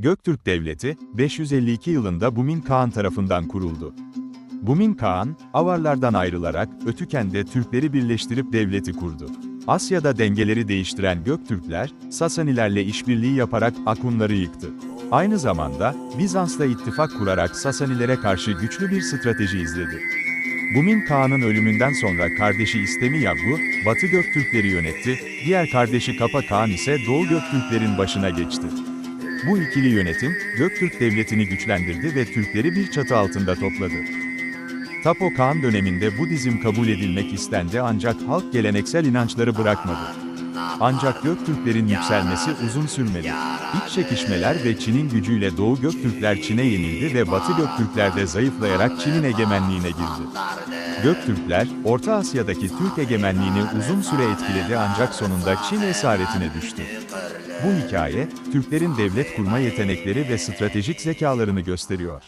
Göktürk Devleti, 552 yılında Bumin Kağan tarafından kuruldu. Bumin Kağan, Avarlardan ayrılarak Ötüken'de Türkleri birleştirip devleti kurdu. Asya'da dengeleri değiştiren Göktürkler, Sasanilerle işbirliği yaparak Akunları yıktı. Aynı zamanda, Bizans'la ittifak kurarak Sasanilere karşı güçlü bir strateji izledi. Bumin Kağan'ın ölümünden sonra kardeşi İstemi Yabgu, Batı Göktürkleri yönetti, diğer kardeşi Kapa Kağan ise Doğu Göktürklerin başına geçti. Bu ikili yönetim, Göktürk devletini güçlendirdi ve Türkleri bir çatı altında topladı. Tapo Kağan döneminde Budizm kabul edilmek istendi ancak halk geleneksel inançları bırakmadı. Ancak Göktürklerin yükselmesi uzun sürmedi. İç çekişmeler ve Çin'in gücüyle Doğu Göktürkler Çin'e yenildi ve Batı Göktürkler de zayıflayarak Çin'in egemenliğine girdi. Göktürkler, Orta Asya'daki Türk egemenliğini uzun süre etkiledi ancak sonunda Çin esaretine düştü. Bu hikaye, Türklerin devlet kurma yetenekleri ve stratejik zekalarını gösteriyor.